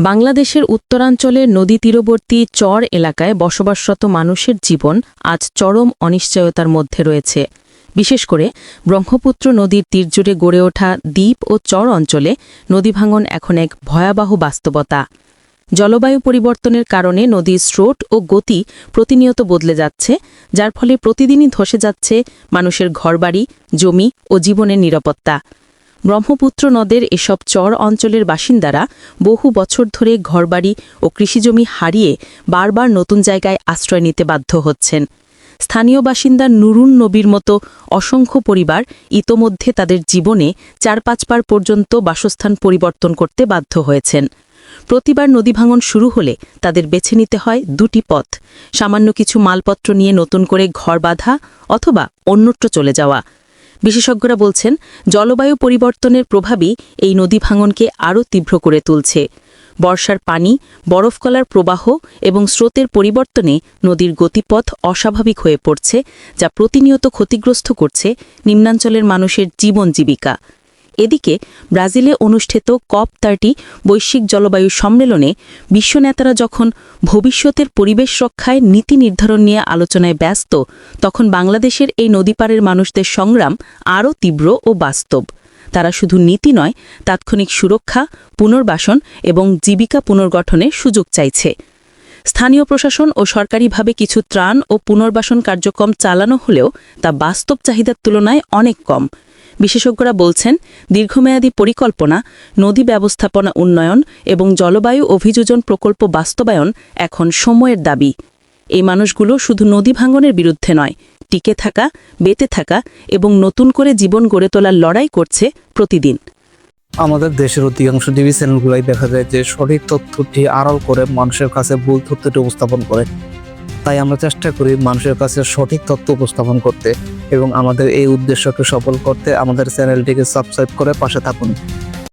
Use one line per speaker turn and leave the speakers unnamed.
বাংলাদেশের উত্তরাঞ্চলের নদী তীরবর্তী চর এলাকায় বসবাসরত মানুষের জীবন আজ চরম অনিশ্চয়তার মধ্যে রয়েছে। বিশেষ করে ব্রহ্মপুত্র নদীর তীরজুড়ে গড়ে ওঠা দ্বীপ ও চর অঞ্চলে নদী ভাঙন এখন এক ভয়াবহ বাস্তবতা। জলবায়ু পরিবর্তনের কারণে নদীর স্রোত ও গতি প্রতিনিয়ত বদলে যাচ্ছে, যার ফলে প্রতিদিনই ধসে যাচ্ছে মানুষের ঘরবাড়ি, জমি ও জীবনের নিরাপত্তা। ব্রহ্মপুত্র নদের এসব চর অঞ্চলের বাসিন্দারা বহু বছর ধরে ঘরবাড়ি ও কৃষিজমি হারিয়ে বারবার নতুন জায়গায় আশ্রয় নিতে বাধ্য হচ্ছেন। স্থানীয় বাসিন্দা নুরুন নবীর মতো অসংখ্য পরিবার ইতোমধ্যে তাদের জীবনে চার পাঁচবার পর্যন্ত বাসস্থান পরিবর্তন করতে বাধ্য হয়েছেন। প্রতিবার নদী ভাঙন শুরু হলে তাদের বেছে নিতে হয় দুটি পথ। সামান্য কিছু মালপত্র নিয়ে নতুন করে ঘর বাঁধা অথবা অন্যত্র চলে যাওয়া। বিশেষজ্ঞরা বলছেন, জলবায়ু পরিবর্তনের প্রভাবই এই নদী ভাঙনকে আরও তীব্র করে তুলছে। বর্ষার পানি বরফকলার প্রবাহ এবং স্রোতের পরিবর্তনে নদীর গতিপথ অস্বাভাবিক হয়ে পড়ছে, যা প্রতিনিয়ত ক্ষতিগ্রস্ত করছে নিম্নাঞ্চলের মানুষের জীবন জীবিকা। এদিকে ব্রাজিলে অনুষ্ঠিত কপ থার্টি বৈশ্বিক জলবায়ু সম্মেলনে বিশ্বনেতারা যখন ভবিষ্যতের পরিবেশ রক্ষায় নীতি নির্ধারণ নিয়ে আলোচনায় ব্যস্ত, তখন বাংলাদেশের এই নদীপাড়ের মানুষদের সংগ্রাম আরও তীব্র ও বাস্তব। তারা শুধু নীতি নয়, তাৎক্ষণিক সুরক্ষা, পুনর্বাসন এবং জীবিকা পুনর্গঠনের সুযোগ চাইছে। স্থানীয় প্রশাসন ও সরকারিভাবে কিছু ত্রাণ ও পুনর্বাসন কার্যক্রম চালানো হলেও তা বাস্তব চাহিদার তুলনায় অনেক কম। বিশেষজ্ঞরা বলছেন, দীর্ঘমেয়াদী পরিকল্পনা, নদী ব্যবস্থাপনা উন্নয়ন এবং জলবায়ু অভিযোজন প্রকল্প বাস্তবায়ন এখন সময়ের দাবি। এই মানুষগুলো শুধু নদী ভাঙনের বিরুদ্ধে নয়, টিকে থাকা, বেঁচে থাকা এবং নতুন করে জীবন গড়ে তোলার লড়াই করছে প্রতিদিন।
আমাদের দেশের অধিকাংশ টিভি চ্যানেলগুলোই দেখা যায় যে সঠিক তথ্যটি আড়াল করে মানুষের কাছে ভুল তথ্যটি উপস্থাপন করে। তাই আমরা চেষ্টা করি মানুষের কাছে সঠিক তথ্য উপস্থাপন করতে এবং আমাদের এই উদ্দেশ্যকে সফল করতে আমাদের চ্যানেলটিকে সাবস্ক্রাইব করে পাশে থাকুন।